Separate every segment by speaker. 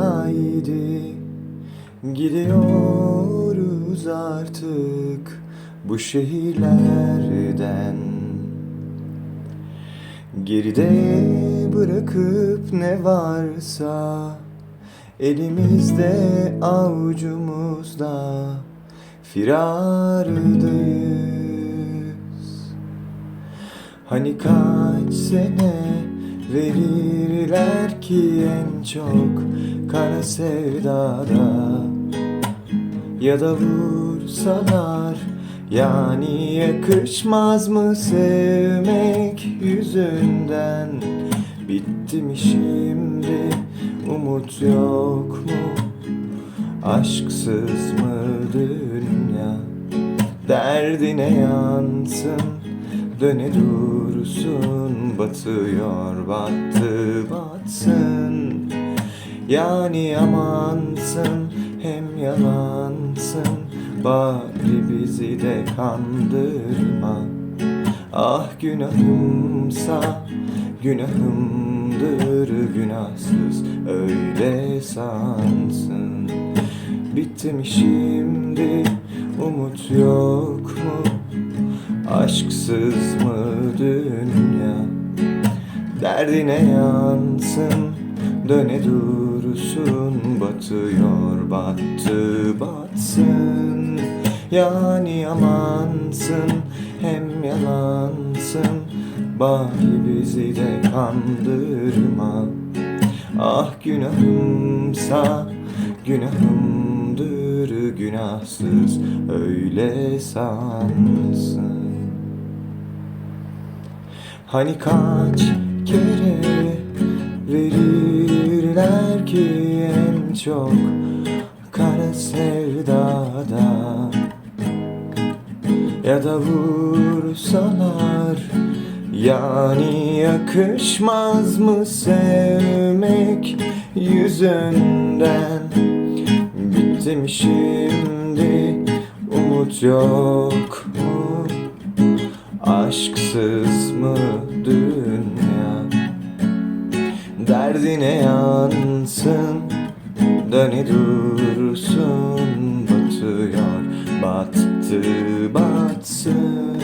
Speaker 1: haydi. Gidiyoruz artık bu şehirlerden. Geride bırakıp ne varsa Elimizde avucumuzda firardayız Hani kaç sene verirler ki en çok kara sevdada. Ya da vursalar yani yakışmaz mı sevmek yüzünden? Bitti mi şimdi umut yok mu? Aşksız mı dünya? Derdine yansın? Döne dursun Batıyor battı batsın. Yani yamansın Hem yalansın. Bari bizi de kandırma. Ah günahımsa Günahımdır. Günahsız öyle sansın. Bitti mi şimdi umut yok mu? Aşksız mı dünya Derdine yansın Döne dursun Batıyor battı batsın. Yani yalansın Hem yalansın Bari bizi de kandırma. Ah günahımsa Günahımdır günahsız Öyle sansın. Hani kaç kere verirler ki en çok kara sevdada. Ya da vursalar yani yakışmaz mı sevmek yüzünden? Bitti mi şimdi umut yok mu? Aşksız mı dünya Derdine yansın Döne dursun Batıyor battı batsın.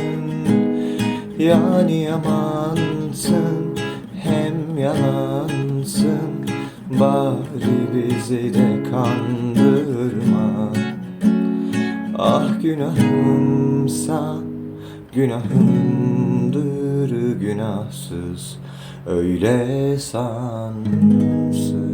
Speaker 1: Yani yamansın Hem yalansın Bari bizi de kandırma. Ah günahımsa Günahımdır günahsız Öyle sansın